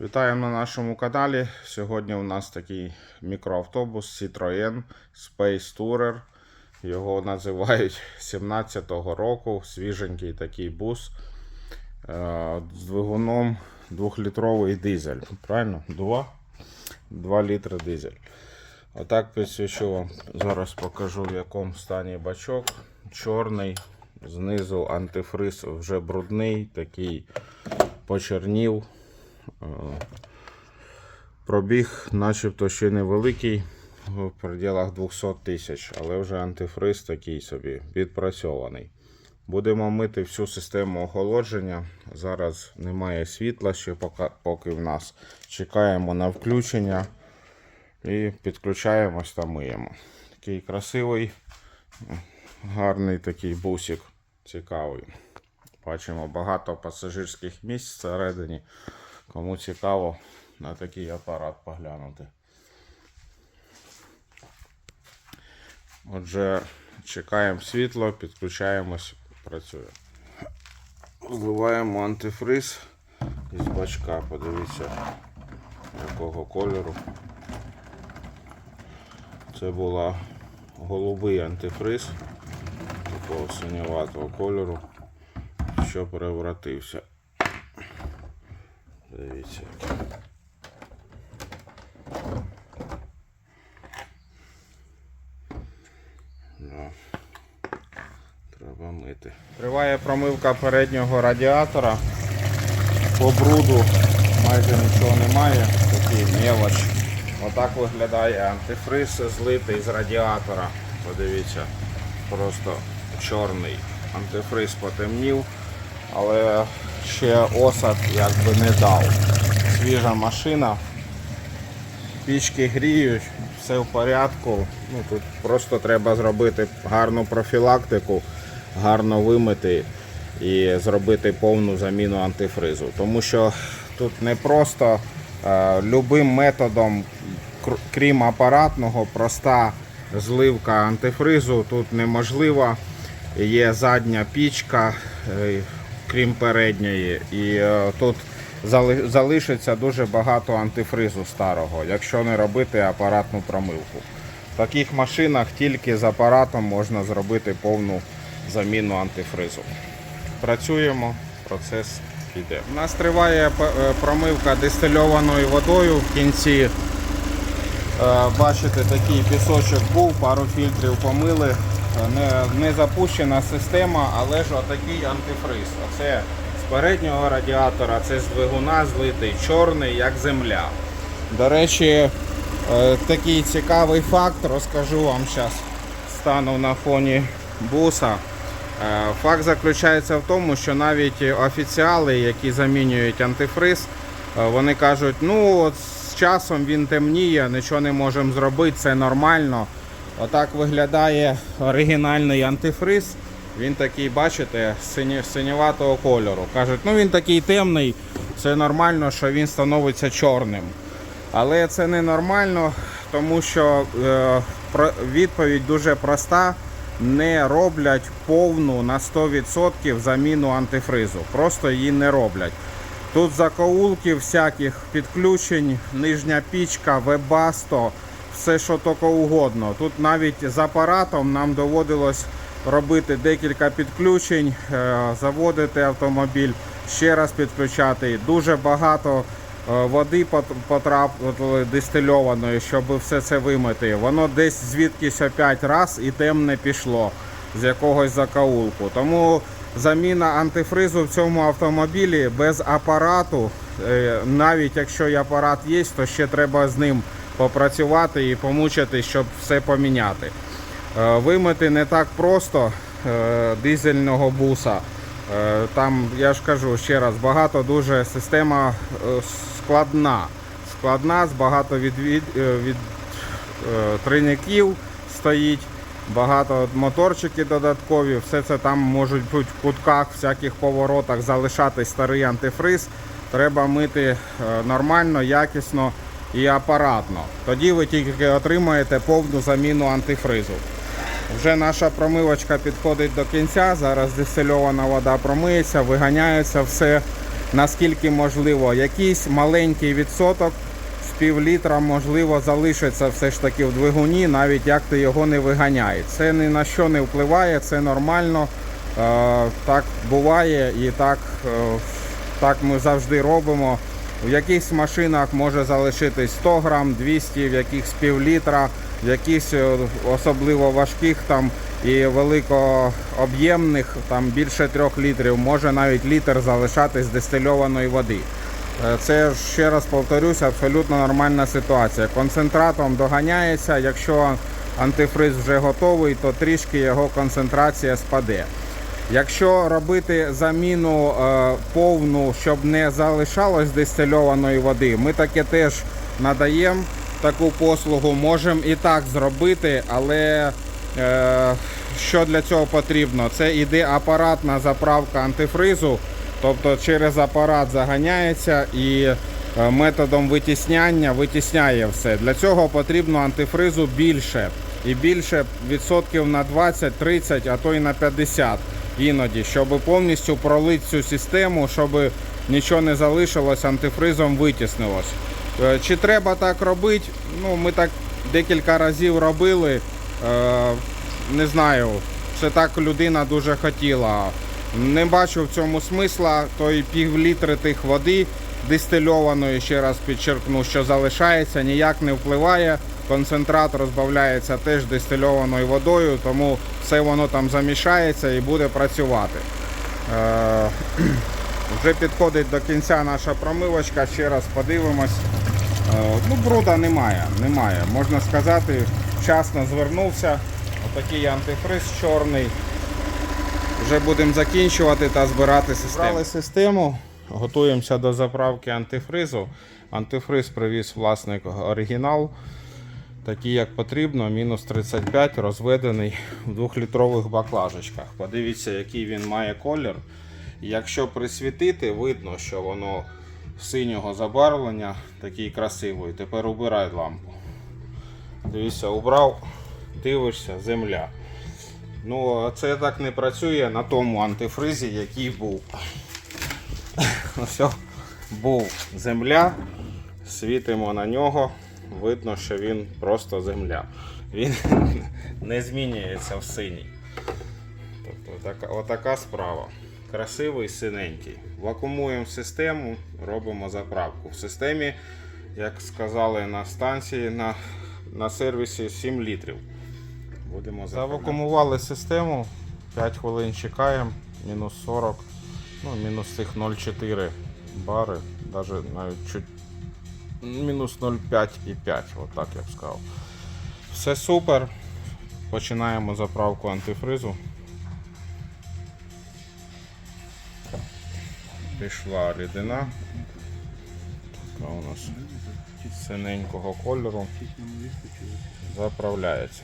Вітаємо на нашому каналі. Сьогодні у нас такий мікроавтобус Citroën Space Tourer. Його називають 17-го року. Свіженький такий бус е, з двигуном 2-літровий дизель. Правильно? 2? 2 літри дизель. Отак підсвічу вам. Зараз покажу в якому стані бачок. Чорний. Знизу антифриз вже брудний, такий почернів. Е, Пробіг начебто ще невеликий, в пределах 200 тисяч, але вже антифриз такий собі відпрацьований. Будемо мити всю систему охолодження. Зараз немає світла ще поки, поки в нас. Чекаємо на включення і підключаємось та миємо. Такий красивий, гарний такий бусик, цікавий. Бачимо багато пасажирських місць всередині. Кому цікаво на такий апарат поглянути. Отже, чекаємо світло, підключаємось, працює. Зливаємо антифриз із бачка, подивіться, якого кольору. Це була голубий антифриз такого синюватого кольору, що перевратився. Дивіться. Да. Треба мити. Триває промивка переднього радіатора. По бруду майже нічого немає. Такий мелоч. Отак виглядає антифриз злитий з радіатора. Подивіться, просто чорний. Антифриз потемнів, але ще осад якби не дав. Свіжа машина. Пічки гріють, все в порядку. Ну, тут просто треба зробити гарну профілактику, гарно вимити і зробити повну заміну антифризу. Тому що тут не просто е, любим методом, крім апаратного, проста зливка антифризу тут неможлива. Є задня пічка, е, крім передньої, і е, тут зали- залишиться дуже багато антифризу старого, якщо не робити апаратну промивку. В таких машинах тільки з апаратом можна зробити повну заміну антифризу. Працюємо, процес іде. У нас триває е, промивка дистильованою водою в кінці. Е, Бачите, такий пісочок був, пару фільтрів помили. Не, не запущена система, але ж отакий антифриз. Оце з переднього радіатора, це з двигуна злитий, чорний, як земля. До речі, е, такий цікавий факт, розкажу вам зараз. Стану на фоні буса. Е, Факт заключається в тому, що навіть офіціали, які замінюють антифриз, е, вони кажуть, ну от з часом він темніє, нічого не можемо зробити, це нормально. Отак виглядає оригінальний антифриз. Він такий, бачите, сині, синюватого кольору. Кажуть, ну він такий темний, це нормально, що він становиться чорним. Але це не нормально, тому що е, відповідь дуже проста. Не роблять повну на 100% заміну антифризу. Просто її не роблять. Тут закоулки всяких підключень, нижня пічка, вебасто, все що тільки угодно. Тут навіть з апаратом нам доводилось робити декілька підключень, е, заводити автомобіль, ще раз підключати. Дуже багато е, води пот- потрапило дистильованої, щоб все це вимити. Воно десь звідкись опять раз і темне пішло з якогось закоулку. Тому заміна антифризу в цьому автомобілі без апарату, е, навіть якщо і апарат є, то ще треба з ним попрацювати і помучити, щоб все поміняти. Е, Вимити не так просто е, дизельного буса. Е, Там, я ж кажу ще раз, багато дуже система складна. Складна з багато від, від, від тройників стоїть, багато моторчиків додаткові. Все це там можуть бути в кутках, всяких поворотах залишати старий антифриз. Треба мити нормально, якісно і апаратно. Тоді ви тільки отримаєте повну заміну антифризу. Вже наша промивочка підходить до кінця. Зараз дистильована вода промиється, виганяється все. наскільки можливо. Якийсь маленький відсоток з пів літра, можливо, залишиться все ж таки в двигуні, навіть як ти його не виганяє. Це ні на що не впливає, це нормально. Е, Так буває і так, е, так ми завжди робимо. В якихось машинах може залишитись 100 грам, 200, в якихось пів літра, в якихось е, особливо важких там і великооб'ємних, там більше 3 літрів, може навіть літр залишатись дистильованої води. Е, Це ще раз повторюся, абсолютно нормальна ситуація. Концентратом доганяється, якщо антифриз вже готовий, то трішки його концентрація спаде. Якщо робити заміну е, повну, щоб не залишалось дистильованої води, ми таке теж надаємо таку послугу. Можемо і так зробити, але е, що для цього потрібно? Це іде апаратна заправка антифризу, тобто через апарат заганяється і е, методом витісняння витісняє все. Для цього потрібно антифризу більше. І більше відсотків на 20, 30, а то й на 50 іноді, щоб повністю пролити цю систему, щоб нічого не залишилось, антифризом витіснилось. Е, Чи треба так робити? Ну, ми так декілька разів робили. Е, Не знаю, це так людина дуже хотіла. Не бачу в цьому смисла, то і пів літри тих води дистильованої, ще раз підчеркну, що залишається, ніяк не впливає. Концентрат розбавляється теж дистильованою водою, тому все воно там замішається і буде працювати. Е, вже підходить до кінця наша промивочка, ще раз подивимось. Е, Ну, бруда немає, немає. Можна сказати, вчасно звернувся. Отакий антифриз чорний. Вже будемо закінчувати та збирати систему. Збирали систему, готуємося до заправки антифризу. Антифриз привіз власник оригінал. Такий як потрібно, мінус 35 розведений в 2-літрових баклажечках. Подивіться, який він має колір. Якщо присвітити, видно, що воно синього забарвлення, такий красивий. Тепер убирай лампу. Дивіться, убрав, дивишся, земля. Ну, це так не працює на тому антифризі, який був. Все, був земля, світимо на нього, видно, що він просто земля. Він не змінюється в синій. Тобто така, отака справа. Красивий синенький. Вакуумуємо систему, робимо заправку. В системі, як сказали на станції, на, на сервісі 7 літрів. Будемо Завакумували систему, 5 хвилин чекаємо, мінус 40, ну, мінус цих 0,4 бари, навіть навіть чуть мінус 0,5 і 5, отак я б сказав. Все супер. Починаємо заправку антифризу. Пішла рідина. Така у нас синенького кольору. Заправляється.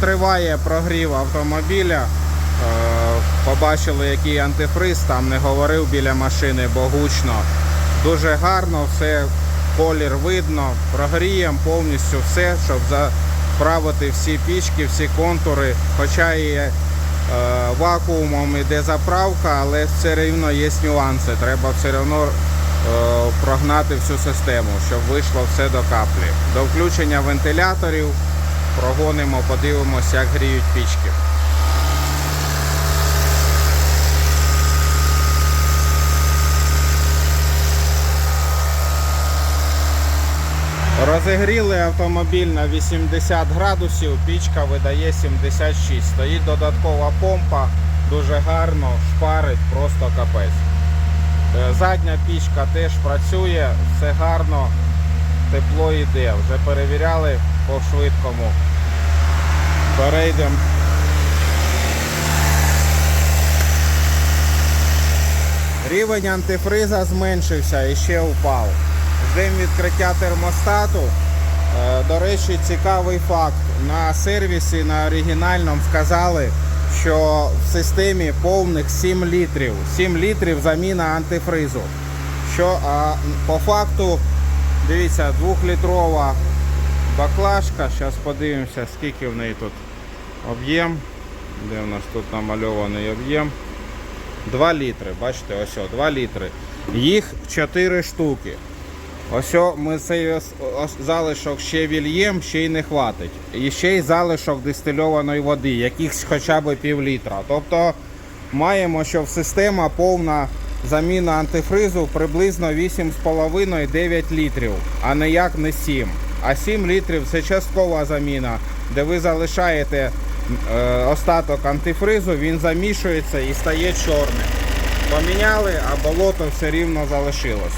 Триває прогрів автомобіля. Е, Побачили, який антифриз, там не говорив біля машини, бо гучно. Дуже гарно, все, колір видно. Прогріємо повністю все, щоб заправити всі пічки, всі контури. Хоча і е, вакуумом іде заправка, але все рівно є нюанси. Треба все одно е, прогнати всю систему, щоб вийшло все до каплі. До включення вентиляторів прогонимо, подивимося, як гріють пічки. Розігріли автомобіль на 80 градусів, пічка видає 76. Стоїть додаткова помпа, дуже гарно, шпарить, просто капець. Е, Задня пічка теж працює, все гарно, тепло йде. Вже перевіряли по швидкому. Перейдемо. Рівень антифриза зменшився і ще впав. Ждемо відкриття термостату. Е, До речі, цікавий факт. На сервісі на оригінальному сказали, що в системі повних 7 літрів. 7 літрів заміна антифризу. Що а, по факту, дивіться, 2-літрова баклажка. Зараз подивимося, скільки в неї тут об'єм. Де у нас тут намальований об'єм? 2 літри, бачите, ось о, 2 літри. Їх 4 штуки. Ось о, ми цей залишок ще вільєм, ще й не хватить. І ще й залишок дистильованої води, якихось хоча б пів літра. Тобто маємо, що в система повна заміна антифризу приблизно 8,5-9 літрів, а ніяк не 7. А 7 літрів це часткова заміна, де ви залишаєте остаток антифризу, він замішується і стає чорним. Поміняли, а болото все рівно залишилось.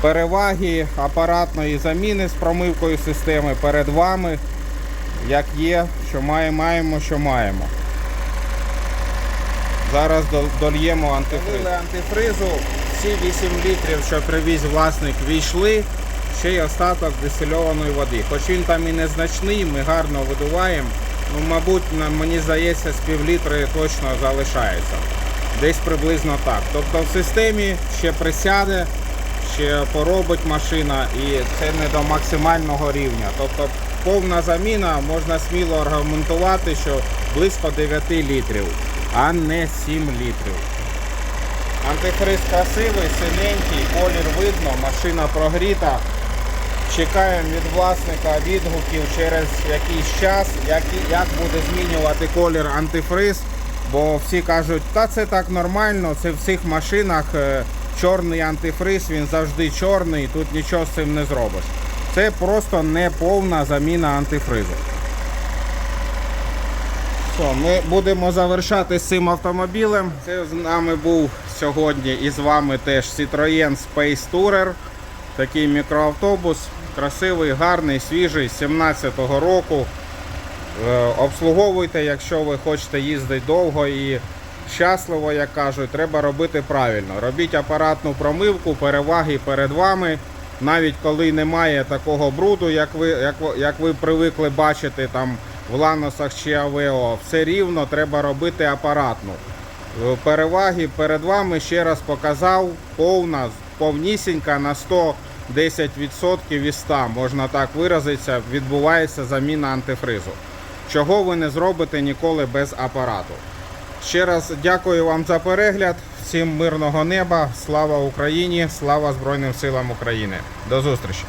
Переваги апаратної заміни з промивкою системи перед вами, як є, що має- маємо, що маємо. Зараз дольємо антифриз. антифризу, всі 8 літрів, що привіз власник, війшли, ще й остаток дистильованої води. Хоч він там і незначний, ми гарно видуваємо. Ну, мабуть, мені здається, з півлітри точно залишається. Десь приблизно так. Тобто в системі ще присяде, ще поробить машина і це не до максимального рівня. Тобто повна заміна можна сміло аргументувати, що близько 9 літрів, а не 7 літрів. Антифриз красивий, синенький, колір видно, машина прогріта. Чекаємо від власника відгуків через якийсь час, як, як буде змінювати колір антифриз. Бо всі кажуть, та це так нормально, це в всіх машинах е, чорний антифриз, він завжди чорний, тут нічого з цим не зробиш. Це просто не повна заміна антифризу. Все, ми будемо завершати з цим автомобілем. Це з нами був сьогодні і з вами теж Citroën Space Tourer. Такий мікроавтобус. Красивий, гарний, свіжий, з 17-го року. Е, Обслуговуйте, якщо ви хочете їздити довго і щасливо, як кажуть, треба робити правильно. Робіть апаратну промивку, переваги перед вами. Навіть коли немає такого бруду, як ви, як, як ви привикли бачити там в ланосах чи АВО, все рівно треба робити апаратну. Е, Переваги перед вами ще раз показав, повна, повнісінька на 110% від 100, можна так виразитися, відбувається заміна антифризу. Чого ви не зробите ніколи без апарату. Ще раз дякую вам за перегляд. Всім мирного неба, слава Україні, слава Збройним силам України. До зустрічі!